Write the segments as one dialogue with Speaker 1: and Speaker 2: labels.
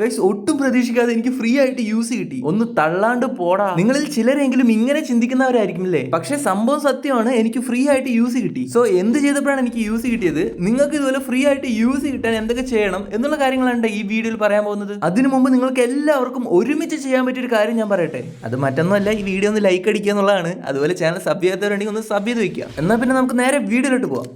Speaker 1: Guys ഒട്ടും പ്രതീക്ഷിക്കാതെ എനിക്ക് ഫ്രീ ആയിട്ട് യൂസ് കിട്ടി. ഒന്ന് തള്ളാണ്ട് പോടാ. നിങ്ങളിൽ ചിലരെങ്കിലും ഇങ്ങനെ ചിന്തിക്കുന്നവരായിരിക്കും അല്ലേ പക്ഷെ സംഭവം സത്യമാണ് എനിക്ക് ഫ്രീ ആയിട്ട് യൂസ് കിട്ടി. സോ എന്ത് ചെയ്തപ്പോഴാണ് എനിക്ക് യൂസ് കിട്ടിയത്? നിങ്ങൾക്ക് ഇതുപോലെ ഫ്രീ ആയിട്ട് യൂസ് കിട്ടാൻ എന്തൊക്കെ ചെയ്യണം എന്നുള്ള കാര്യങ്ങളാണ് ഈ വീഡിയോയിൽ പറയാൻ പോകുന്നത്. അതിനു മുമ്പ് നിങ്ങൾക്ക് എല്ലാവർക്കും ഒരുമിച്ച് ചെയ്യാൻ പറ്റിയ ഒരു കാര്യം ഞാൻ പറയട്ടെ. അത് മറ്റൊന്നുമല്ല ഈ വീഡിയോ ഒന്ന് ലൈക്ക് അടിക്കുക എന്നുള്ളതാണ്. അതുപോലെ ചാനൽ സബ് ചെയ്യാത്തവരുണ്ടെങ്കിൽ ഒന്ന് സബ് ചെയ്ത് വെക്കുക. എന്നാൽ പിന്നെ നമുക്ക് നേരെ വീഡിയോയിലോട്ട് പോവാം.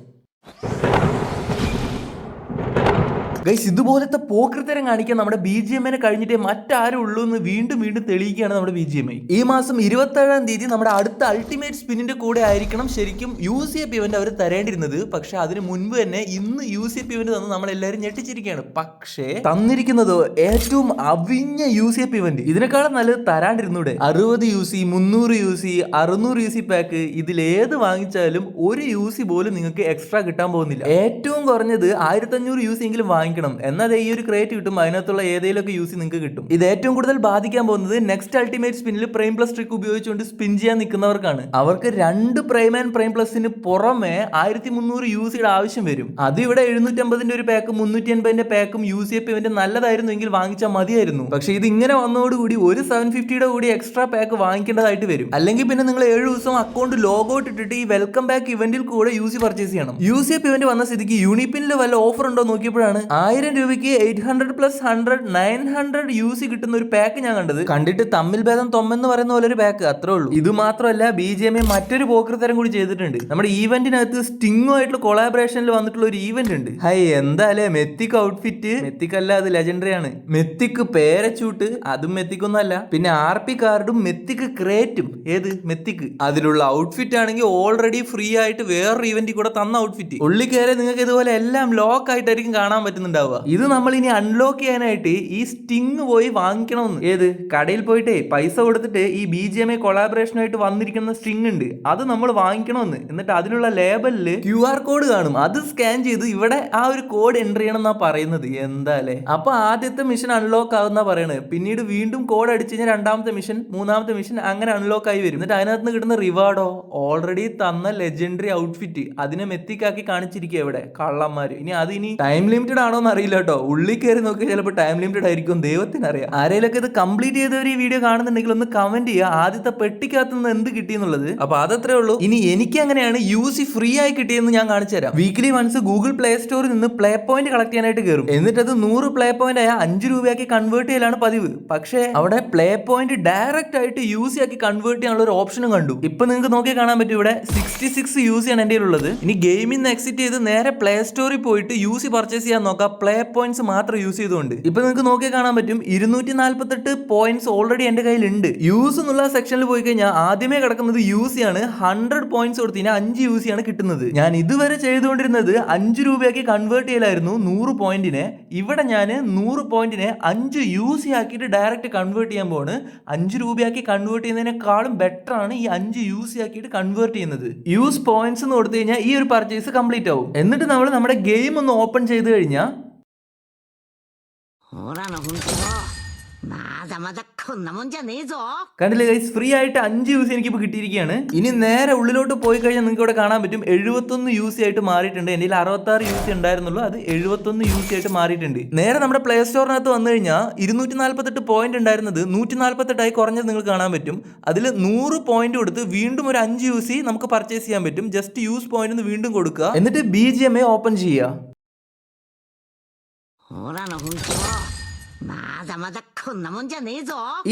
Speaker 1: ഗൈസ് ഇതുപോലത്തെ പോക്കൃത്തരം കാണിക്കാൻ നമ്മുടെ ബി ജി എമ്മിനെ കഴിഞ്ഞിട്ടേ മറ്റാരും ഉള്ളൂ എന്ന് വീണ്ടും വീണ്ടും തെളിയിക്കുകയാണ് നമ്മുടെ ബി ജി എം ഈ മാസം ഇരുപത്തേഴാം തീയതി നമ്മുടെ അടുത്ത അൾട്ടിമേറ്റ് സ്പിന്നിന്റെ കൂടെ ആയിരിക്കണം ശരിക്കും യു സി എഫ് ഇവന്റ് അവർ തരേണ്ടിരുന്നത് പക്ഷെ അതിന് മുൻപ് തന്നെ ഇന്ന് യു സി എഫ് ഇവന്റ് തന്ന് നമ്മൾ എല്ലാവരും ഞെട്ടിച്ചിരിക്കുകയാണ്. പക്ഷേ തന്നിരിക്കുന്നത് ഏറ്റവും അവിഞ്ഞ യു സി എഫ് ഇവന്റ് ഇതിനേക്കാളും നല്ലത് തരാണ്ടിരുന്നൂടെ അറുപത് യു സി മുന്നൂറ് യു സി അറുന്നൂറ് യു സി പാക്ക് ഇതിലേത് വാങ്ങിച്ചാലും ഒരു യു സി പോലും നിങ്ങൾക്ക് എക്സ്ട്രാ കിട്ടാൻ പോകുന്നില്ല. ഏറ്റവും കുറഞ്ഞത് ആയിരത്തഞ്ഞൂറ് യു സി എങ്കിലും വാങ്ങിക്കണം. എന്നാൽ ഈ ഒരു ക്രേറ്റ് കിട്ടും അതിനകത്തുള്ള ഏതെങ്കിലുമൊക്കെ യൂസ് നിങ്ങൾക്ക് കിട്ടും. ഇത് ഏറ്റവും കൂടുതൽ ബാധിക്കാൻ പോകുന്നത് നെക്സ്റ്റ് അൾട്ടിമേറ്റ് സ്പിന്നിൽ പ്രൈം പ്ലസ് ട്രിക്ക് ഉപയോഗിച്ചുകൊണ്ട് സ്പിൻ ചെയ്യാൻ നിൽക്കുന്നവർക്കാണ്. അവർക്ക് രണ്ട് പ്രൈം ആൻഡ് പ്രൈം പ്ലസിന് പുറമെ ആയിരത്തി മുന്നൂറ് യൂസിയുടെ ആവശ്യം വരും. അത് ഇവിടെ എഴുന്നൂറ്റമ്പതിന്റെ ഒരു പാക്കും മുന്നൂറ്റി അൻപതിന്റെ പാക്കും യു സി എഫ് ഇവന്റെ നല്ലതായിരുന്നു എങ്കിൽ വാങ്ങിച്ചാൽ മതിയായിരുന്നു. പക്ഷേ ഇത് ഇങ്ങനെ വന്നതോടുകൂടി ഒരു സെവൻ ഫിഫ്റ്റിയുടെ കൂടി എക്സ്ട്രാ പാക്ക് വാങ്ങിക്കേണ്ടതായിട്ട് വരും. അല്ലെങ്കിൽ പിന്നെ നിങ്ങൾ ഏഴ് ദിവസം അക്കൗണ്ട് ലോഗൌട്ട് ഇട്ടിട്ട് ഈ വെൽക്കം ബാക്ക് ഇവന്റിൽ കൂടെ യു സി പർച്ചേസ് ചെയ്യണം. യു സി എഫ് ഇവന്റ് വന്ന സ്ഥിതിക്ക് യൂണിപ്പിനിൽ വല്ല ഓഫർ ഉണ്ടോ നോക്കിയപ്പോഴാണ് ആയിരം രൂപയ്ക്ക് eight hundred plus hundred nine hundred U C കിട്ടുന്ന ഒരു പാക്ക് ഞാൻ കണ്ടത്. കണ്ടിട്ട് തമ്മിൽ ഭേദം തൊമ്മെന്ന് പറയുന്ന പോലെ ഒരു പാക്ക് അത്രേ ഉള്ളൂ. ഇത് മാത്രമല്ല ബി ജെ എം മറ്റൊരു പോക്കൃതരം കൂടി ചെയ്തിട്ടുണ്ട്. നമ്മുടെ ഈവന്റിനകത്ത് സ്റ്റിങ്ങോ ആയിട്ടുള്ള കൊളാബറേഷനിൽ വന്നിട്ടുള്ള ഒരു ഈവന്റ് ഉണ്ട്. ഹൈ എന്തായാലേ മെത്തിക് ഔട്ട്ഫിറ്റ് മെത്തിക് അല്ല അത് ലെജൻഡറി ആണ്. മെത്തിക് പേരച്ചൂട്ട് അതും മെത്തിക്കൊന്നല്ല പിന്നെ ആർ പി കാർഡും മെത്തിക്ക് ക്രേറ്റും ഏത്? മെത്തിക്ക് അതിലുള്ള ഔട്ട്ഫിറ്റ് ആണെങ്കിൽ ഓൾറെഡി ഫ്രീ ആയിട്ട് വേറൊരു ഇവന്റിൽ കൂടെ തന്ന ഔട്ട്ഫിറ്റ് ഉള്ളി കയറി നിങ്ങൾക്ക് ഇതുപോലെ എല്ലാം ലോക്ക് ആയിട്ടായിരിക്കും കാണാൻ പറ്റുന്നുണ്ടാവുക ഇത് നമ്മൾ ഇനി അൺലോക്ക് ചെയ്യാനായിട്ട് ഈ സ്റ്റിങ് പോയി വാങ്ങിക്കണമെന്ന്. ഏത്? കടയിൽ പോയിട്ടേ പൈസ കൊടുത്തിട്ട് ഈ ബി ജി എം എ കൊളാബറേഷനായിട്ട് വന്നിരിക്കുന്ന സ്റ്റിങ് ഉണ്ട്. അത് നമ്മൾ വാങ്ങിക്കണമെന്ന്. എന്നിട്ട് അതിലുള്ള ലേബലിൽ ക്യു ആർ കോഡ് കാണും. അത് സ്കാൻ ചെയ്ത് ഇവിടെ ആ ഒരു കോഡ് എന്റർ ചെയ്യണം എന്നാ പറയുന്നത്. എന്താ അപ്പൊ ആദ്യത്തെ മിഷൻ അൺലോക്ക് ആവുന്ന പറയണത് പിന്നീട് വീണ്ടും കോഡ് അടിച്ചു കഴിഞ്ഞാൽ രണ്ടാമത്തെ മിഷൻ മൂന്നാമത്തെ മിഷൻ അങ്ങനെ അൺലോക്ക് ആയി വരും. എന്നിട്ട് അതിനകത്ത് നിന്ന് കിട്ടുന്ന റിവാർഡോ ഓൾറെഡി തന്ന ലെജൻഡറി ഔട്ട്ഫിറ്റ് അതിനെ മെത്തിക്കാക്കി കാണിച്ചിരിക്കുക ഇവിടെ കള്ളന്മാര്. ഇനി അത് ഇനി ടൈം ലിമിറ്റഡ് ആണോ എന്ന് അറിയില്ല കേട്ടോ. ഉള്ളിൽ കയറി നോക്കി ചിലപ്പോൾ ടൈം ലിമിറ്റഡ് ആയിരിക്കും. ദൈവത്തിന് അറിയാം. ആരെങ്കിലൊക്കെ ഇത് കംപ്ലീറ്റ് ചെയ്തവർ ഈ വീഡിയോ കാണുന്നുണ്ടെങ്കിൽ ഒന്ന് കമന്റ് ചെയ്യുക ആദ്യത്തെ പെട്ടിക്കകത്ത് നിന്ന് എന്ത് കിട്ടിയെന്നുള്ളത് അപ്പൊ അതത്രേ ഉള്ളൂ. ഇനി എനിക്ക് അങ്ങനെയാണ് യൂസി ഫ്രീ ആയി കിട്ടിയെന്ന് ഞാൻ കാണിച്ചു തരാം. വീക്ക്ലി വൺസ് ഗൂഗിൾ പ്ലേ സ്റ്റോറിൽ നിന്ന് പ്ലേ പോയിന്റ് കളക്ട് ചെയ്യാനായിട്ട് കയറും എന്നിട്ട് അത് നൂറ് പ്ലേ പോയിന്റ് ആയ അഞ്ച് രൂപയാക്കി കൺവേർട്ട് ചെയ്യലാണ് പതിവ്. പക്ഷേ അവിടെ പ്ലേ പോയിന്റ് ഡയറക്റ്റ് ആയിട്ട് യൂസ് ആക്കി കൺവേർട്ട് ചെയ്യാനുള്ള ഒരു ഓപ്ഷനും കണ്ടു. ഇപ്പൊ നിങ്ങൾക്ക് നോക്കി കാണാൻ പറ്റും ഇവിടെ സിക്സ്റ്റി സിക്സ് യൂസ് ആണ് എന്റെ ഉള്ളത് ഇനി ഗെയിമിൽ നിന്ന് എക്സിറ്റ് ചെയ്ത് നേരെ പ്ലേ സ്റ്റോറിൽ പോയിട്ട് യൂസി പർച്ചേസ് ചെയ്യാൻ നോക്കാം. പ്ലേ പോയിന്റ്സ് മാത്രം യൂസ് ചെയ്തുകൊണ്ട്. ഇപ്പൊ നിങ്ങൾക്ക് നോക്കി കാണാൻ പറ്റും ഇരുന്നൂറ്റി നാല്പത്തെട്ട് പോയിന്റ്സ് ഓൾറെഡി എന്റെ കയ്യിലുണ്ട്. യൂസ് എന്നുള്ള സെക്ഷനിൽ പോയി കഴിഞ്ഞാൽ ആദ്യമേ കിടക്കുന്നത് യൂസ് ആണ് ഹൺഡ്രഡ് പോയിന്റ്സ് കൊടുത്ത് അഞ്ച് യൂസ് ആണ് കിട്ടുന്നത്. ഞാൻ ഇതുവരെ ചെയ്തുകൊണ്ടിരുന്നത് അഞ്ച് രൂപയാക്കി കൺവേർട്ട് ചെയ്യലായിരുന്നു നൂറ് പോയിന്റിനെ. ഇവിടെ ഞാൻ നൂറ് പോയിന്റിനെ അഞ്ച് യൂസ് ആക്കിയിട്ട് ഡയറക്റ്റ് കൺവേർട്ട് ചെയ്യാൻ പോണ് അഞ്ച് രൂപയാക്കി കൺവേർട്ട് ചെയ്യുന്നതിനേക്കാളും ബെറ്റർ ആണ് ഈ അഞ്ച് യൂസ് ആക്കിയിട്ട് കൺവേർട്ട് ചെയ്യുന്നത്. യൂസ് പോയിന്റ്സ് എന്ന് കൊടുത്തു കഴിഞ്ഞാൽ ഈ ഒരു പർച്ചേസ് കംപ്ലീറ്റ് ആവും. എന്നിട്ട് നമ്മൾ നമ്മുടെ ഗെയിം ഒന്ന് ഓപ്പൺ ചെയ്ത് കഴിഞ്ഞാൽ
Speaker 2: ほらの本気をまだまだこんなもんじゃねえぞ
Speaker 1: കണ്ടില്ലേ ഗൈസ് ഫ്രീ ആയിട്ട് അഞ്ച് യൂസ് എനിക്ക് ഇപ്പോൾ കിട്ടിയിരിക്കുകയാണ് ഇനി നേരെ ഉള്ളിലോട്ട് പോയി കഴിഞ്ഞാൽ നിങ്ങൾക്ക് ഇവിടെ കാണാൻ പറ്റും എഴുപത്തൊന്ന് യൂസ് ആയിട്ട് മാറിയിട്ടുണ്ട് എൻ്റെ അറുപത്താറ് യൂസ് ഉണ്ടായിരുന്നുള്ളൂ അത് എഴുപത്തൊന്ന് യൂസ് ആയിട്ട് മാറിയിട്ടുണ്ട് നേരെ നമ്മുടെ പ്ലേ സ്റ്റോറിനകത്ത് വന്നു കഴിഞ്ഞാൽ ഇരുന്നൂറ്റി നാൽപ്പത്തെട്ട് പോയിന്റ് ഉണ്ടായിരുന്നത് നൂറ്റി നാൽപ്പത്തെട്ടായി കുറഞ്ഞത് നിങ്ങൾക്ക് കാണാൻ പറ്റും അതിൽ നൂറ് പോയിന്റ് കൊടുത്ത് വീണ്ടും ഒരു അഞ്ച് യൂസ് നമുക്ക് പർച്ചേസ് ചെയ്യാൻ പറ്റും ജസ്റ്റ് യൂസ് പോയിന്റ് വീണ്ടും കൊടുക്കുക എന്നിട്ട് B G M A open ചെയ്യുക
Speaker 2: ほらの本気を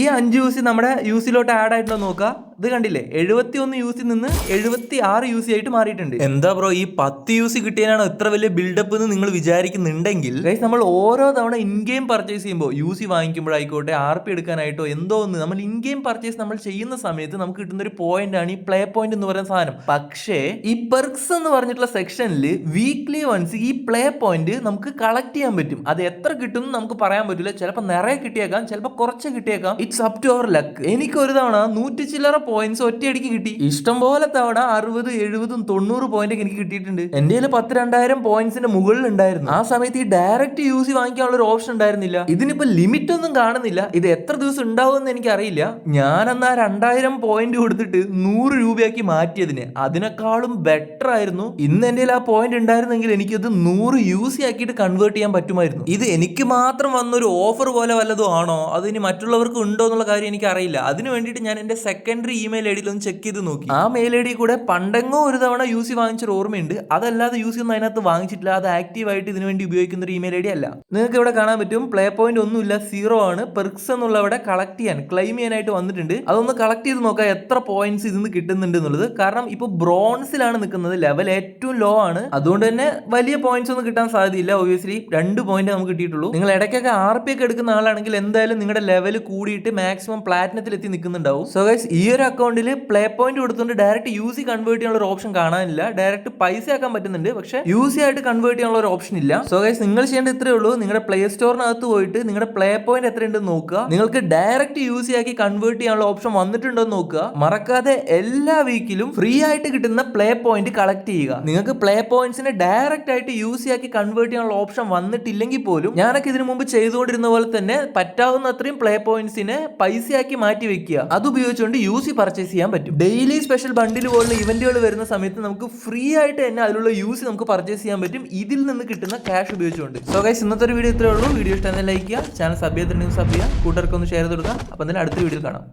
Speaker 1: ഈ അഞ്ച് യു സി നമ്മുടെ യു സിയിലോട്ട് ആഡ് ആയിട്ടുള്ള നോക്കുക ഇത് കണ്ടില്ലേ എഴുപത്തി ഒന്ന് യു സി നിന്ന് എഴുപത്തി ആറ് യു സി ആയിട്ട് മാറിയിട്ടുണ്ട്. എന്താ ബ്രോ ഈ പത്ത് യു സി കിട്ടിയതിനാണ് ഇത്ര വലിയ ബിൽഡപ്പ് എന്ന് നിങ്ങൾ വിചാരിക്കുന്നുണ്ടെങ്കിൽ? നമ്മൾ ഓരോ തവണ ഇൻ ഗെയിം പർച്ചേസ് ചെയ്യുമ്പോൾ യു സി വാങ്ങിക്കുമ്പോഴായിക്കോട്ടെ ആർ പി എടുക്കാനായിട്ടോ എന്തോ ഒന്ന് നമ്മൾ ഇൻ ഗെയിം പർച്ചേസ് നമ്മൾ ചെയ്യുന്ന സമയത്ത് നമുക്ക് കിട്ടുന്ന ഒരു പോയിന്റ് ആണ് ഈ പ്ലേ പോയിന്റ് എന്ന് പറയുന്ന സാധനം. പക്ഷേ ഈ പെർക്സ് എന്ന് പറഞ്ഞിട്ടുള്ള സെക്ഷനിൽ വീക്ക്ലി വൺസ് ഈ പ്ലേ പോയിന്റ് നമുക്ക് കളക്ട് ചെയ്യാൻ പറ്റും. അത് എത്ര കിട്ടും നമുക്ക് പറയാൻ പറ്റില്ല. ചിലപ്പോൾ നിറയെ കിട്ടിയേക്കാം ചിലപ്പോൾ കുറച്ച് കിട്ടിയേക്കാം. It's up to our luck എനിക്ക് ഒരു തവണ നൂറ്റി ചില്ലറ പോയിന്റ്സ് ഒറ്റയടിക്ക് കിട്ടി. ഇഷ്ടം പോലെ തവണ അറുപത് എഴുപതും തൊണ്ണൂറ് പോയിന്റ് എനിക്ക് കിട്ടിയിട്ടുണ്ട്. എന്റെ കയ്യിൽ പത്ത് രണ്ടായിരം പോയിന്റ്സിന്റെ മുകളിൽ ഉണ്ടായിരുന്നു. ആ സമയത്ത് ഈ ഡയറക്റ്റ് യൂസ് വാങ്ങിക്കാനുള്ള ഒരു ഓപ്ഷൻ ഉണ്ടായിരുന്നില്ല. ഇതിനിപ്പോ ലിമിറ്റ് ഒന്നും കാണുന്നില്ല. ഇത് എത്ര ദിവസം ഉണ്ടാവുമെന്ന് എനിക്ക് അറിയില്ല ഞാൻ എന്നാ രണ്ടായിരം പോയിന്റ് കൊടുത്തിട്ട് നൂറ് രൂപയാക്കി മാറ്റിയതിന്. അതിനേക്കാളും ബെറ്റർ ആയിരുന്നു. ഇന്ന് എന്റെ ആ പോയിന്റ് ഉണ്ടായിരുന്നെങ്കിൽ എനിക്കത് നൂറ് യൂസ് ആക്കിയിട്ട് കൺവേർട്ട് ചെയ്യാൻ പറ്റുമായിരുന്നു. ഇത് എനിക്ക് മാത്രം വന്നൊരു ഓഫർ പോലെ വല്ലതും ആണോ? അത് ഇനി മറ്റുള്ളവർക്ക് ഉണ്ടോ എന്നുള്ള കാര്യം എനിക്ക് അറിയില്ല അതിന് വേണ്ടിയിട്ട് ഞാൻ എന്റെ സെക്കൻഡറി ഇമെയിൽ ഐ ഡിയിൽ ഒന്ന് ചെക്ക് ചെയ്ത് നോക്കി. ആ മെയിൽ ഐ ഡി കൂടെ പണ്ടെങ്ങോ ഒരു തവണ യൂസ് വാങ്ങിച്ചൊരു ഓർമ്മയുണ്ട്. അതല്ലാതെ യൂസ് ഒന്നും അതിനകത്ത് വാങ്ങിച്ചിട്ടില്ല. അത് ആക്റ്റീവ് ആയിട്ട് ഇതിനു വേണ്ടി ഉപയോഗിക്കുന്ന ഒരു ഇമെയിൽ ഐ ഡി അല്ല. നിങ്ങൾക്ക് ഇവിടെ കാണാൻ പറ്റും. പ്ലേ പോയിന്റ് ഒന്നുമില്ല സീറോ ആണ്. പെർക്സ് എന്നുള്ള അവിടെ കളക്ട് ചെയ്യാൻ ക്ലെയിം ചെയ്യാനായിട്ട് വന്നിട്ടുണ്ട്. അതൊന്ന് കളക്ട് ചെയ്ത് നോക്കാം എത്ര പോയിന്റ്സ് ഇതിന്ന് കിട്ടുന്നുണ്ട് എന്നുള്ളത്. കാരണം ഇപ്പൊ ബ്രോൺസിലാണ് നിൽക്കുന്നത് ലെവൽ ഏറ്റവും ലോ ആണ്. അതുകൊണ്ട് തന്നെ വലിയ പോയിന്റ്സ് ഒന്നും കിട്ടാൻ സാധ്യതയില്ല ഒബിയസ്ലി രണ്ട് പോയിന്റ് നമുക്ക് കിട്ടിയിട്ടുള്ളൂ. നിങ്ങൾ ഇടയ്ക്കൊക്കെ ആർ പി ഒക്കെ എടുക്കുന്ന ആളാണെങ്കിൽ എന്തായാലും നിങ്ങളുടെ ലെവൽ കൂടിയിട്ട് മാക്സിമം പ്ലാറ്റിനത്തിൽ എത്തി നിൽക്കുന്നുണ്ടാവും. സോ ഗൈസ് ഈ ഒരു അക്കൗണ്ടിൽ പ്ലേ പോയിന്റ് കൊടുത്തുകൊണ്ട് ഡയറക്റ്റ് യൂസി കൺവേർട്ട് ചെയ്യാനുള്ള ഒരു ഓപ്ഷൻ കാണാനില്ല. ഡയറക്റ്റ് പൈസ ആക്കാൻ പറ്റുന്നുണ്ട് പക്ഷേ യൂസി ആയിട്ട് കൺവേർട്ട് ചെയ്യാനുള്ള ഒരു ഓപ്ഷൻ ഇല്ല. സോ ഗൈസ് നിങ്ങൾ ചെയ്യേണ്ട ഇത്രേ ഉള്ളൂ. നിങ്ങളുടെ പ്ലേ സ്റ്റോറിനകത്ത് പോയിട്ട് നിങ്ങളുടെ പ്ലേ പോയിന്റ് എത്രയുണ്ടെന്ന് നോക്കുക. നിങ്ങൾക്ക് ഡയറക്റ്റ് യൂസി ആക്കി കൺവേർട്ട് ചെയ്യാനുള്ള ഓപ്ഷൻ വന്നിട്ടുണ്ടോ എന്ന് നോക്കുക. മറക്കാതെ എല്ലാ വീക്കിലും ഫ്രീ ആയിട്ട് കിട്ടുന്ന പ്ലേ പോയിന്റ് കളക്ട് ചെയ്യുക. നിങ്ങൾക്ക് പ്ലേ പോയിന്റ്സിനെ ഡയറക്റ്റ് ആയിട്ട് യൂസ് ആക്കി കൺവേർട്ട് ചെയ്യാനുള്ള ഓപ്ഷൻ വന്നിട്ടില്ലെങ്കിൽ പോലും ഞാനൊക്കെ ഇതിനു മുമ്പ് ചെയ്തുകൊണ്ടിരുന്ന പോലെ തന്നെ പറ്റാവുന്ന അത്രയും പ്ലേ പോയിന്റ്സിനെ പൈസയാക്കി മാറ്റി വെക്കുക. അത് ഉപയോഗിച്ചുകൊണ്ട് യൂസി പർച്ചേസ് ചെയ്യാൻ പറ്റും. ഡെയിലി സ്പെഷ്യൽ ബണ്ടിൽ പോലുള്ള ഇവന്റുകൾ വരുന്ന സമയത്ത് നമുക്ക് ഫ്രീ ആയിട്ട് തന്നെ അതിലുള്ള യൂസ് നമുക്ക് പർച്ചേസ് ചെയ്യാൻ പറ്റും. ഇതിൽ നിന്ന് കിട്ടുന്ന ക്യാഷ് ഉപയോഗിച്ചുകൊണ്ട്. സോ ഗൈസ് ഇന്നത്തെ ഒരു വീഡിയോ ഇത്രയേ ഉള്ളൂ. വീഡിയോ ഇഷ്ടം ലൈക്ക് ചെയ്യുക. ചാനൽ സബ് ചെയ്തിട്ടുണ്ടെങ്കിൽ സബ് ചെയ്യുക. കൂട്ടർക്കൊന്ന് ഷെയർ ചെയ്ത് കൊടുക്കുക. അപ്പം തന്നെ അടുത്ത വീഡിയോയിൽ കാണാം.